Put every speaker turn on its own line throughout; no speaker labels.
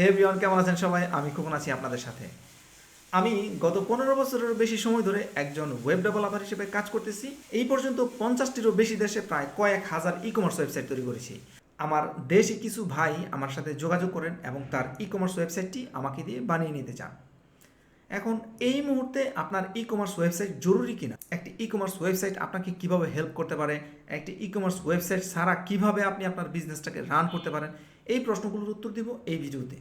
হে বিয়ন কেমন আছেন সবাই? আমি খোকন আছি আপনাদের সাথে। আমি গত পনেরো বছরের বেশি সময় ধরে একজন ওয়েব ডেভেলপার হিসেবে কাজ করতেছি। এই পর্যন্ত পঞ্চাশটিরও বেশি দেশে প্রায় কয়েক হাজার ই কমার্স ওয়েবসাইট তৈরি করেছি। আমার দেশে কিছু ভাই আমার সাথে যোগাযোগ করেন এবং তার ই কমার্স ওয়েবসাইটটি আমাকে দিয়ে বানিয়ে নিতে চান। এখন এই মুহূর্তে আপনার ই কমার্স ওয়েবসাইট জরুরি কিনা? একটি ই কমার্স ওয়েবসাইট আপনাকে কীভাবে হেল্প করতে পারে? একটি ই কমার্স ওয়েবসাইট ছাড়া কীভাবে আপনি আপনার বিজনেসটাকে রান করতে পারেন? এই প্রশ্নগুলোর উত্তর দিব এই ভিডিওতে।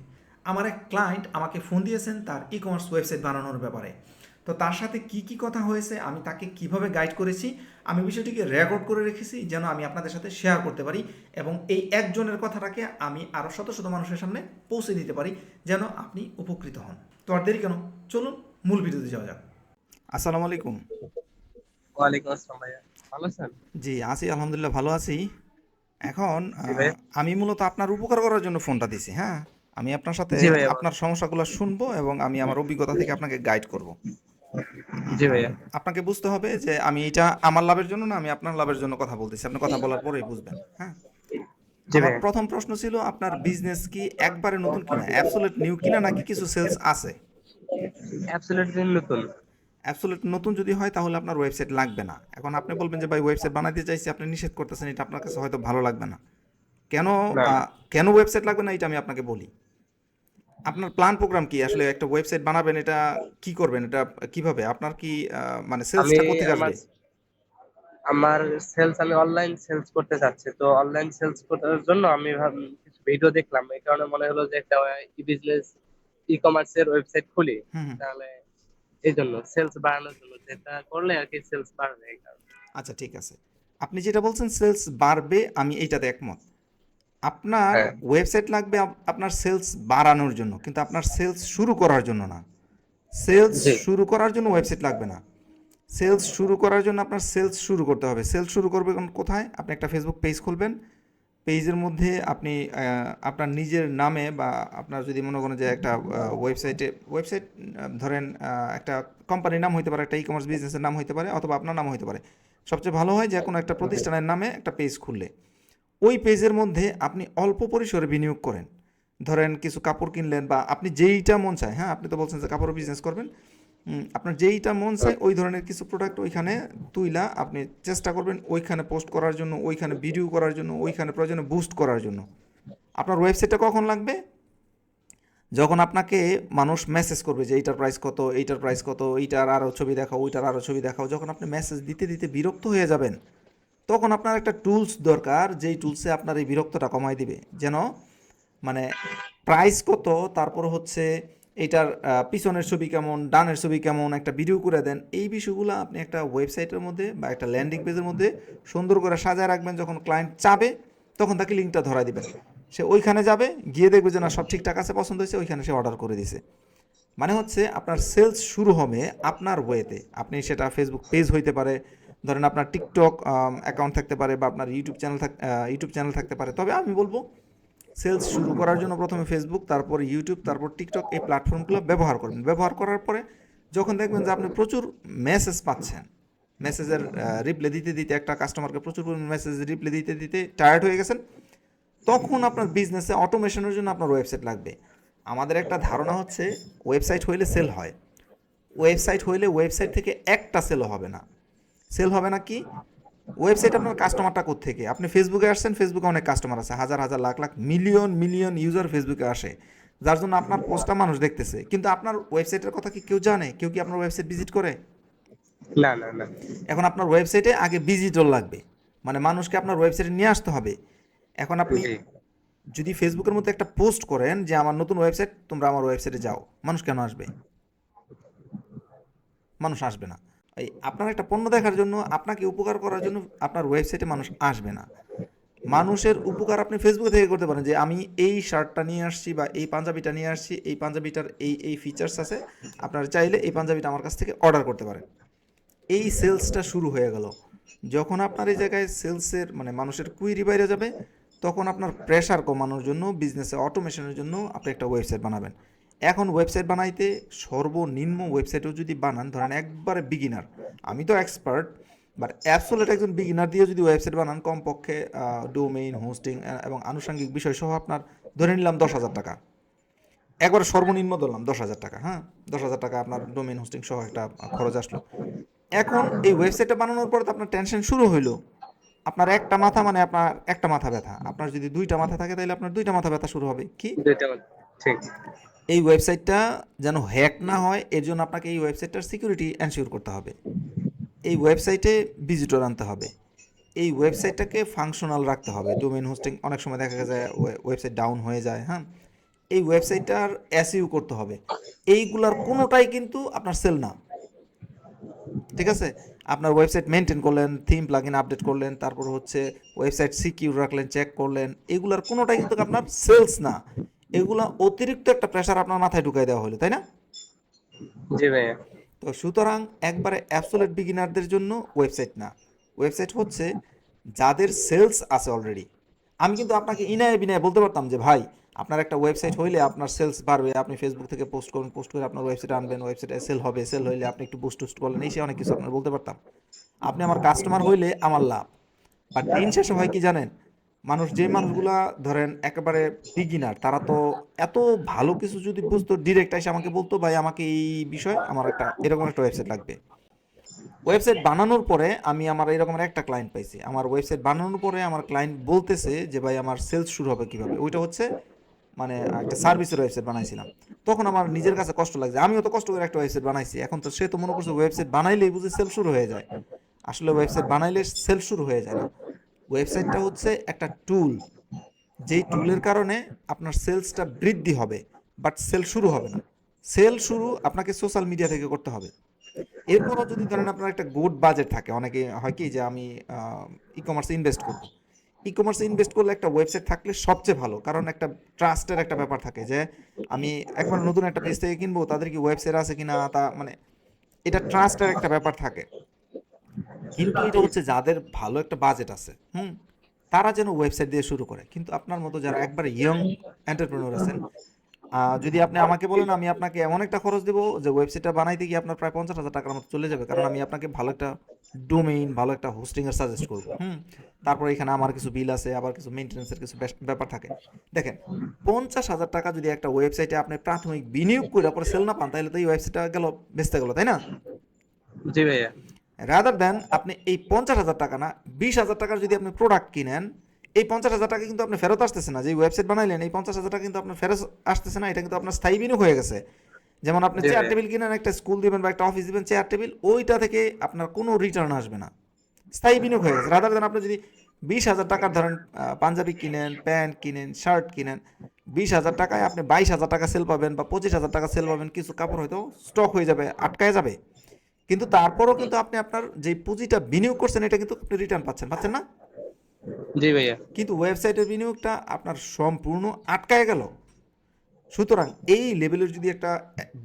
আমার এক ক্লায়েন্ট আমাকে ফোন দিয়েছেন তার ই কমার্স ওয়েবসাইট বানানোর ব্যাপারে। তো তার সাথে কি কি কথা হয়েছে আমি তাকে কীভাবে গাইড করেছি আমি বিষয়টিকে রেকর্ড করে রেখেছি যেন আমি আপনাদের সাথে শেয়ার করতে পারি এবং এই একজনের কথাটাকে আমি আরও শত শত মানুষের সামনে পৌঁছে দিতে পারি যেন আপনি উপকৃত হন। তো আর দেরি কেন চলুন মূল ভিডিওতে যাওয়া যাক। আসসালামু আলাইকুম।
ওয়ালাইকুম আসসালাম ভাইয়া। ভালো আছেন?
জি আছি আলহামদুলিল্লাহ ভালো আছি। এখন আমি মূলত আপনার উপকার করার জন্য ফোনটা দিছি হ্যাঁ? আমি আপনার সাথে। আপনার সমস্যাগুলো শুনব এবং আমি আমার অভিজ্ঞতা থেকে আপনাকে গাইড করব।
জি ভাইয়া
আপনাকে বুঝতে হবে যে আমি এটা আমার লাভের জন্য না আমি আপনার লাভের জন্য কথা বলতেছি। আপনি কথা বলার পরেই বুঝবেন হ্যাঁ? আমার প্রথম প্রশ্ন ছিল আপনার বিজনেস কি একবারে নতুন কিনা? অ্যাবসোলিউট নিউ কিনা নাকি কিছু সেলস আছে?
অ্যাবসলিউটলি নতুন।
অ্যাবসোলিউট নতুন যদি হয় তাহলে আপনার ওয়েবসাইট লাগবে না। এখন আপনি বলবেন যে ভাই ওয়েবসাইট বানাতে চাইছি আপনি নিষেধ করতেছেন এটা আপনার কাছে হয়তো ভালো লাগবে না। কেন কেন ওয়েবসাইট লাগবে না এটা আমি আপনাকে বলি। আপনার প্ল্যান প্রোগ্রাম কি? আসলে একটা ওয়েবসাইট বানাবেন এটা কি করবেন? এটা কীভাবে? আপনার কি মানে সেলসটা
আমার
আসবে?
আমার সেলস আমি অনলাইন সেলস করতে চাচ্ছি। তো অনলাইন সেলস করার জন্য আমি কিছু ভিডিও দেখলাম। এই কারণে মনে হলো যে একটা ই বিজনেস ই কমার্সের ওয়েবসাইট খুলি। তাহলে এই জন্য সেলস বাড়ানোর জন্য যেটা করলে আর কি সেলস বাড়বে
আচ্ছা ঠিক আছে। আপনি যেটা বলছেন সেলস বাড়বে আমি এইটাতে একমত। আপনার
হ্যাঁ।
ওয়েবসাইট লাগবে আপনার সেলস বাড়ানোর জন্য কিন্তু আপনার সেলস শুরু করার জন্য না। সেলস শুরু করার জন্য ওয়েবসাইট লাগবে না। সেলস শুরু করার জন্য আপনার সেলস শুরু করতে হবে। সেলস শুরু করবে কোথায়? আপনি একটা ফেসবুক পেজ খুলবেন পেজের মধ্যে আপনি আপনার নিজের নামে বা আপনার যদি মনে করেন যে একটা ওয়েবসাইটে ওয়েবসাইট ধরেন একটা কোম্পানির নাম হইতে পারে, একটা ই কমার্স বিজনেসের নাম হইতে পারে অথবা আপনার নাম হইতে পারে। সবচেয়ে ভালো হয় যে কোনো একটা প্রতিষ্ঠানের নামে একটা পেজ খুললে। ওই পেজের মধ্যে আপনি অল্প পরিসরে বিনিয়োগ করেন। ধরেন কিছু কাপড় কিনলেন বা আপনি যেইটা মন চায় হ্যাঁ আপনি তো বলছেন যে কাপড় বিজনেস করবেন। আপনার যেইটা মন চায় ওই ধরনের কিছু প্রোডাক্ট ওইখানে তুইলা আপনি চেষ্টা করবেন ওইখানে পোস্ট করার জন্য ওইখানে ভিডিও করার জন্য ওইখানে প্রয়োজনে বুস্ট করার জন্য। আপনার ওয়েবসাইটটা কখন লাগবে? যখন আপনাকে মানুষ মেসেজ করবে যে এইটার প্রাইস কত এইটার প্রাইস কত এইটার আরও ছবি দেখাও ওইটার আরও ছবি দেখাও যখন আপনি মেসেজ দিতে দিতে বিরক্ত হয়ে যাবেন তখন আপনার একটা টুলস দরকার যেই টুলসে আপনার এই বিরক্তটা কমাই দিবে। যেন মানে প্রাইস কত তারপর হচ্ছে এটার পিছনের ছবি কেমন, ডানের ছবি কেমন, একটা ভিডিও করে দেন। এই বিষয়গুলো আপনি একটা ওয়েবসাইটের মধ্যে বা একটা ল্যান্ডিং পেজের মধ্যে সুন্দর করে সাজায় রাখবেন। যখন ক্লায়েন্ট চাবে, তখন তাকে লিঙ্কটা ধরা দিবেন। সে ওইখানে যাবে, গিয়ে দেখবে যে না, সব ঠিকঠাক আছে, পছন্দ হয়েছে, ওইখানে সে অর্ডার করে দিছে। মানে হচ্ছে আপনার সেলস শুরু হবে আপনার ওয়েতে আপনি সেটা ফেসবুক পেজ হইতে পারে, ধরেন আপনার টিকটক অ্যাকাউন্ট থাকতে পারে বা আপনার ইউটিউব চ্যানেল থাক ইউটিউব চ্যানেল থাকতে পারে। তবে আমি বলব সেলস শুরু করার জন্য প্রথমে ফেসবুক তারপর ইউটিউব তারপর টিকটক এই প্ল্যাটফর্মগুলো ব্যবহার করবেন। ব্যবহার করার পরে যখন দেখবেন যে আপনি প্রচুর মেসেজ পাচ্ছেন মেসেজের রিপ্লাই দিতে দিতে একটা কাস্টমারকে প্রচুর পরিমাণ মেসেজ রিপ্লাই দিতে দিতে টায়ার্ড হয়ে গেছেন, তখন আপনার বিজনেসে অটোমেশনের জন্য আপনার ওয়েবসাইট লাগবে। আমাদের একটা ধারণা হচ্ছে ওয়েবসাইট হইলে সেল হয়। ওয়েবসাইট হইলে ওয়েবসাইট থেকে একটা সেলও হবে না। সেল হবে না কি? ওয়েবসাইট আপনার কাস্টমারটা থেকে আপনি ফেসবুকে আসছেন ফেসবুকে অনেক কাস্টমার আছে। হাজার হাজার lakh lakh million million user ফেসবুকে আসে। যার জন্য আপনার পোস্টটা মানুষ দেখতেছে। কিন্তু আপনার ওয়েবসাইটের কথা কি কেউ জানে? কেউ কি আপনার ওয়েবসাইট ভিজিট করে?
না না না।
এখন আপনার ওয়েবসাইটে আগে ভিজিটর লাগবে। মানে মানুষকে আপনার ওয়েবসাইটে নিয়ে আসতে হবে। এখন আপনি যদি ফেসবুকের মধ্যে একটা পোস্ট করেন যে আমার নতুন ওয়েবসাইট তোমরা আমার ওয়েবসাইটে যাও। মানুষ কেন আসবে? মানুষ আসবে না। আপনার একটা পণ্য দেখার জন্য আপনাকে উপকার করার জন্য আপনার ওয়েবসাইটে মানুষ আসবে না। মানুষের উপকার আপনি ফেসবুকে থেকে করতে পারেন যে, আমি এই শার্টটা নিয়ে আসছি বা এই পাঞ্জাবিটা নিয়ে আসছি, এই পাঞ্জাবিটার এই এই ফিচার্স আছে, আপনারা চাইলে এই পাঞ্জাবিটা আমার কাছ থেকে অর্ডার করতে পারেন। এই সেলসটা শুরু হয়ে গেল। যখন আপনার এই জায়গায় সেলসের মানে মানুষের কুইরি বাইরে যাবে, তখন আপনার প্রেশার কমানোর জন্য বিজনেসে অটোমেশনের জন্য আপনি একটা ওয়েবসাইট বানাবেন। এখন ওয়েবসাইট বানাইতে সর্বনিম্ন ওয়েবসাইটও যদি বানান, ধরেন একবারে বিগিনার আমি তো এক্সপার্ট বাট অ্যাপসোলেট একজন বিগিনার দিয়ে যদি ওয়েবসাইট বানান, কমপক্ষে ডোমেইন হোস্টিং এবং আনুষঙ্গিক বিষয় সহ আপনার ধরে নিলাম দশ হাজার টাকা। একবার সর্বনিম্ন ধরলাম দশ হাজার টাকা হ্যাঁ? দশ হাজার টাকা আপনার ডোমেইন হোস্টিং সহ একটা খরচ আসলো। এখন এই ওয়েবসাইটটা বানানোর পর তো আপনার টেনশন শুরু হইল। আপনার একটা মাথা মানে আপনার একটা মাথা ব্যথা। আপনার যদি দুইটা মাথা থাকে তাহলে আপনার দুইটা মাথা ব্যথা শুরু হবে। কি?
ঠিক।
এই ওয়েবসাইটটা যেন হ্যাক না হয়, এর জন্য আপনাকে এই ওয়েবসাইটটার সিকিউরিটি এনশিওর করতে হবে। এই ওয়েবসাইটে ভিজিটর আনতে হবে। এই ওয়েবসাইটটাকে ফাংশনাল রাখতে হবে। ডোমেন হোস্টিং অনেক সময় দেখা যায় ওয়েবসাইট ডাউন হয়ে যায় হ্যাঁ? এই ওয়েবসাইটটার এসইউ করতে হবে। এইগুলার কোনোটাই কিন্তু আপনার সেল না। ঠিক আছে? আপনার ওয়েবসাইট মেনটেন করলেন থিম প্লাগইন আপডেট করলেন, তারপর হচ্ছে ওয়েবসাইট সিকিউর রাখলেন চেক করলেন, এগুলার কোনোটাই কিন্তু আপনার সেলস না। এগুলা অতিরিক্ত একটা প্রেশার আপনার মাথায় ঢুকাই দেওয়া হলো তাই না?
জি ভাইয়া।
তো সুতরাং একবারে অ্যাবসোলেট বিগিনারদের জন্য ওয়েবসাইট না। ওয়েবসাইট হচ্ছে যাদের সেলস আছে অলরেডি আমি কিন্তু আপনাকে ইনায় বিনায় বলতে পারতাম যে ভাই আপনার একটা ওয়েবসাইট হইলে আপনার সেলস বাড়বে আপনি ফেসবুক থেকে পোস্ট করুন পোস্ট করে আপনার ওয়েবসাইট আনবেন ওয়েবসাইটে সেল হবে সেল হইলে আপনি একটু বুস্ট টুস্ট করলেন এই সে অনেক কিছু আপনার বলতে পারতাম। আপনি আমার কাস্টমার হইলে আমার লাভ। বাট দিন শেষে হয় কি জানেন মানুষ যে মানুষগুলা ধরেন একেবারে বিগিনার তারা তো এত ভালো কিছু যদি বুঝতো ডিরেক্ট এসে আমাকে বলতো, ভাই, আমাকে এই বিষয় আমার একটা এরকম একটা ওয়েবসাইট লাগবে। ওয়েবসাইট বানানোর পরে আমি আমার এরকম একটা ক্লায়েন্ট পাইছি। আমার ওয়েবসাইট বানানোর পরে আমার ক্লায়েন্ট বলতেছে যে, ভাই, আমার সেলস শুরু হবে কীভাবে? ওইটা হচ্ছে মানে একটা সার্ভিসের ওয়েবসাইট বানাইছিলাম। তখন আমার নিজের কাছে কষ্ট লাগছে। আমিও তো কষ্ট করে একটা ওয়েবসাইট বানাইছি। এখন তো সে তো মনে করছে ওয়েবসাইট বানাইলেই বুঝে সেল শুরু হয়ে যায়। আসলে ওয়েবসাইট বানাইলে সেল শুরু হয়ে যায় না। ওয়েবসাইটটা হচ্ছে একটা টুল যেই টুলের কারণে আপনার সেলসটা বৃদ্ধি হবে বাট সেল শুরু হবে না। সেল শুরু আপনাকে সোশ্যাল মিডিয়া থেকে করতে হবে। এরপরও যদি ধরেন আপনার একটা গুড বাজেট থাকে, অনেকে হয় কি যে আমি ই কমার্সে ইনভেস্ট করব। ই কমার্সে ইনভেস্ট করলে একটা ওয়েবসাইট থাকলে সবচেয়ে ভালো, কারণ একটা ট্রাস্টের একটা ব্যাপার থাকে যে আমি একবার নতুন একটা পেজ থেকে কিনবো, তাদের কি ওয়েবসাইট আছে কিনা তা মানে এটা ট্রাস্টের একটা ব্যাপার থাকে। কিন্তু এটা হচ্ছে যাদের ভালো একটা বাজেট আছে হুম তারা যেন ওয়েবসাইট দিয়ে শুরু করে। কিন্তু আপনার মতো যারা একবারে ইয়ং এন্টারপ্রেনার আছেন যদি আপনি আমাকে বলেন আমি আপনাকে এমন একটা খরচ দেবো যে ওয়েবসাইটটা বানাইতে গিয়ে আপনার প্রায় পঞ্চাশ হাজার টাকার মতো চলে যাবে কারণ আমি আপনাকে ভালো একটা ডোমেইন ভালো একটা হোস্টিং এর সাজেস্ট করব হুম। তারপর এখানে আমার কিছু বিল আছে আবার কিছু মেনটেন্সের কিছু ব্যাপার থাকে। দেখেন পঞ্চাশ হাজার টাকা যদি একটা ওয়েবসাইটে আপনি প্রাথমিক বিনিয়োগ করে পরে সেল না পান তাহলে তো এই ওয়েবসাইটটা গেল বেচতে গেল তাই না?
জি ভাইয়া।
রাদার দেন আপনি এই পঞ্চাশ হাজার টাকা না বিশ হাজার টাকার যদি আপনি প্রোডাক্ট কিনেন এই পঞ্চাশ হাজার টাকা কিন্তু আপনি ফেরত আসতেছে না। যে ওয়েবসাইট বানাইলেন এই পঞ্চাশ হাজার টাকা কিন্তু আপনার ফেরত আসতেছে না এটা কিন্তু আপনার স্থায়ী বিনিয়োগ হয়ে গেছে। যেমন আপনি চেয়ার টেবিল কিনেন একটা স্কুল দিবেন বা একটা অফিস দিবেন চেয়ার টেবিল ওইটা থেকে আপনার কোনো রিটার্ন আসবে না। স্থায়ী বিনিয়োগ হয়ে গেছে। রাদার দেন আপনি যদি বিশ হাজার টাকার ধরেন পাঞ্জাবি কিনেন প্যান্ট কিনেন শার্ট কিনেন বিশ হাজার টাকায় আপনি বাইশ হাজার টাকা সেল পাবেন বা পঁচিশ হাজার টাকা সেল পাবেন কিছু কাপড় হয়তো স্টক হয়ে যাবে আটকায় যাবে। কিন্তু তারপরও কিন্তু আপনি আপনার যে পুঁজিটা বিনিয়োগ করছেন এটা কিন্তু আপনি রিটার্ন পাচ্ছেন পাচ্ছেন না?
জি ভাইয়া।
কিন্তু ওয়েবসাইটের বিনিয়োগটা আপনার সম্পূর্ণ আটকায় গেল। সুতরাং এই লেভেলের যদি একটা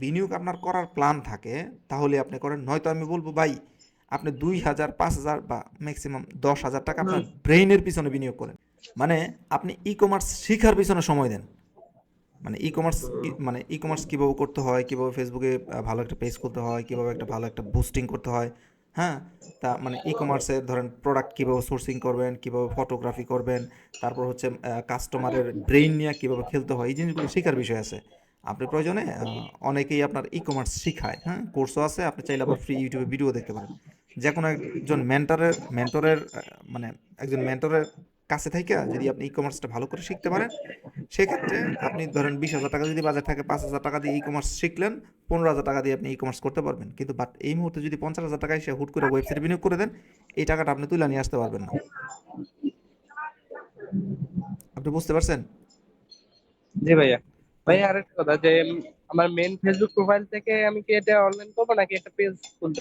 বিনিয়োগ আপনার করার প্ল্যান থাকে তাহলে আপনি করেন নয়তো আমি বলব ভাই আপনি দুই হাজার পাঁচ হাজার বা ম্যাক্সিমাম দশ হাজার টাকা আপনার ব্রেইনের পিছনে বিনিয়োগ করেন। মানে আপনি ই কমার্স শিখার পিছনে সময় দেন। মানে ই কমার্স মানে ই কমার্স কীভাবে করতে হয়, কীভাবে ফেসবুকে ভালো একটা পেজ করতে হয়, কীভাবে একটা ভালো একটা বুস্টিং করতে হয় হ্যাঁ? তা মানে ই কমার্সে ধরেন প্রোডাক্ট কীভাবে সোর্সিং করবেন, কীভাবে ফটোগ্রাফি করবেন, তারপর হচ্ছে কাস্টমারের ব্রেইন নিয়ে কীভাবে খেলতে হয়, এই জিনিসগুলো শেখার বিষয় আছে। আপনি প্রয়োজনে অনেকেই আপনার ই কমার্স শিখায় হ্যাঁ? কোর্সও আছে, আপনি চাইলে আবার ফ্রি ইউটিউবে ভিডিও দেখতে পারেন। যে কোনো একজন মেন্টরের মেন্টরের মানে একজন মেন্টরের কাছে থেকে যদি আপনি ই কমার্সটা ভালো করে শিখতে পারেন সেক্ষেত্রে আপনি ধরেন বিশ হাজার টাকা যদি বাজার থাকে পাঁচ হাজার টাকা দিয়ে ই কমার্স শিখলেন পনেরো হাজার টাকা দিয়ে আপনি ই কমার্স করতে পারবেন। কিন্তু বাট এই মুহূর্তে যদি পঞ্চাশ হাজার টাকা এসে হুট করে ওয়েবসাইট বিনিয়োগ করে দেন এই টাকাটা আপনি তুলে নিয়ে আসতে পারবেন না। আপনি বুঝতে পারছেন?
জি ভাইয়া। ভাইয়া আরেকটা কথা যে আমার মেন ফেসবুক প্রোফাইল থেকে আমি কি এটা অনলাইন করব নাকি একটা পেজ খুলতে?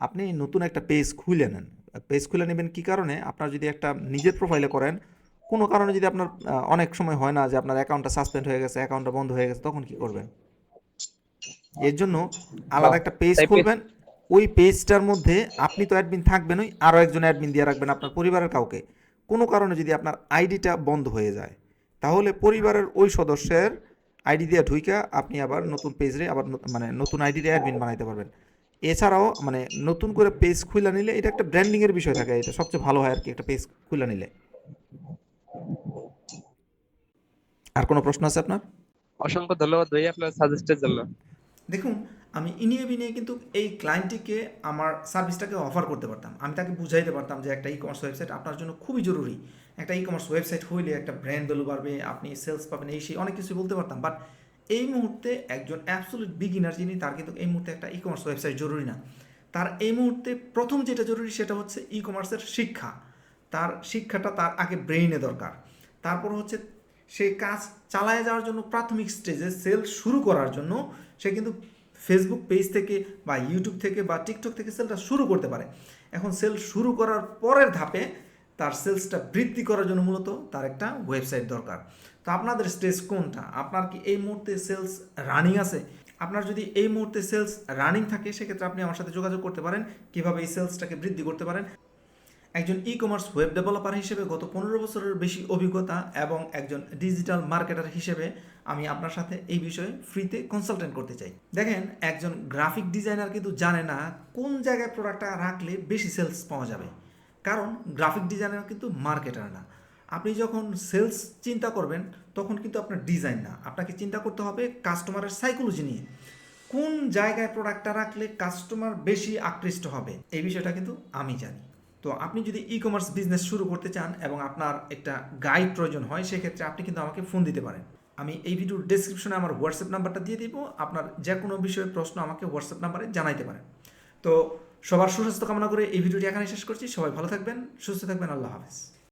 আপনি নতুন একটা পেজ খুলে নেন। পেজ খুলে নেবেন কি কারণে? আপনার যদি একটা নিজের প্রোফাইলে করেন কোনো কারণে যদি আপনার অনেক সময় হয় না যে আপনার অ্যাকাউন্টটা সাসপেন্ড হয়ে গেছে অ্যাকাউন্টটা বন্ধ হয়ে গেছে তখন কি করবেন? এর জন্য আলাদা একটা পেজ খুলবেন। ওই পেজটার মধ্যে আপনি তো অ্যাডমিন থাকবেনই আরও একজন অ্যাডমিন দিয়ে রাখবেন আপনার পরিবারের কাউকে। কোনো কারণে যদি আপনার আইডিটা বন্ধ হয়ে যায় তাহলে পরিবারের ওই সদস্যের আইডি দিয়ে ঢুইকা আপনি আবার নতুন পেজে আবার মানে নতুন আইডি দিয়ে অ্যাডমিন বানাইতে পারবেন। এছাড়াও মানে নতুন করে পেজ খুলে নিলে এটা একটা ব্র্যান্ডিং এর বিষয় থাকে এটা সবচেয়ে ভালো হয় আর কি একটা পেজ খুলে নিলে। আর কোনো প্রশ্ন আছে আপনার?
অসংখ্য ধন্যবাদ ভাই আপনার সাজেস্টের জন্য।
দেখুন আমি ইনিয়ে বিনিয়ে কিন্তু এই ক্লায়েন্টটিকে আমার সার্ভিসটাকে অফার করতে পারতাম। আমি তাকে বুঝাইতে পারতাম যে একটা ই কমার্স ওয়েবসাইট আপনার জন্য খুবই জরুরি। একটা ই কমার্স ওয়েবসাইট হইলে একটা ব্র্যান্ড ভ্যালু বাড়বে আপনি সেলস পাবেন এই সেই অনেক কিছু বলতে পারতাম। বাট এই মুহূর্তে একজন অ্যাবসোলিউট বিগিনার যিনি, তার কিন্তু এই মুহূর্তে একটা ই কমার্স ওয়েবসাইট জরুরি না। তার এই মুহূর্তে প্রথম যেটা জরুরি সেটা হচ্ছে ই কমার্সের শিক্ষা। তার শিক্ষাটা তার আগে ব্রেইনে দরকার। তারপর হচ্ছে সে কাজ চালায় যাওয়ার জন্য প্রাথমিক স্টেজে সেল শুরু করার জন্য সে কিন্তু ফেসবুক পেজ থেকে বা ইউটিউব থেকে বা টিকটক থেকে সেলটা শুরু করতে পারে। এখন সেল শুরু করার পরের ধাপে তার সেলসটা বৃদ্ধি করার জন্য মূলত তার একটা ওয়েবসাইট দরকার। তো আপনাদের স্টেজ কোনটা? আপনার কি এই মুহূর্তে সেলস রানিং আছে? আপনার যদি এই মুহূর্তে সেলস রানিং থাকে, সেক্ষেত্রে আপনি আমার সাথে যোগাযোগ করতে পারেন, কীভাবে এই সেলসটাকে বৃদ্ধি করতে পারেন। একজন ই কমার্স ওয়েব ডেভেলপার হিসেবে গত পনেরো বছরের বেশি অভিজ্ঞতা এবং একজন ডিজিটাল মার্কেটার হিসেবে আমি আপনার সাথে এই বিষয়ে ফ্রিতে কনসালটেন্ট করতে চাই। দেখেন, একজন গ্রাফিক ডিজাইনার কিন্তু জানে না কোন জায়গায় প্রোডাক্টটা রাখলে বেশি সেলস পাওয়া যাবে। কারণ গ্রাফিক ডিজাইনার কিন্তু মার্কেটার না। আপনি যখন সেলস চিন্তা করবেন, তখন কিন্তু আপনার ডিজাইন না। আপনাকে চিন্তা করতে হবে কাস্টমারের সাইকোলজি নিয়ে। কোন জায়গায় প্রোডাক্টটা রাখলে কাস্টমার বেশি আকৃষ্ট হবে? এই বিষয়টা কিন্তু আমি জানি। তো আপনি যদি ই কমার্স বিজনেস শুরু করতে চান এবং আপনার একটা গাইড প্রয়োজন হয়, সেক্ষেত্রে আপনি কিন্তু আমাকে ফোন দিতে পারেন। আমি এই ভিডিওর ডেসক্রিপশনে আমার হোয়াটসঅ্যাপ নাম্বারটা দিয়ে দিব। আপনার যে কোনো বিষয়ে প্রশ্ন আমাকে হোয়াটসঅ্যাপ নাম্বারে জানাইতে পারেন। তো সবার সুস্বাস্থ্য কামনা করে এই ভিডিওটি এখানে শেষ করছি। সবাই ভালো থাকবেন, সুস্থ থাকবেন, আল্লাহ হাফেজ।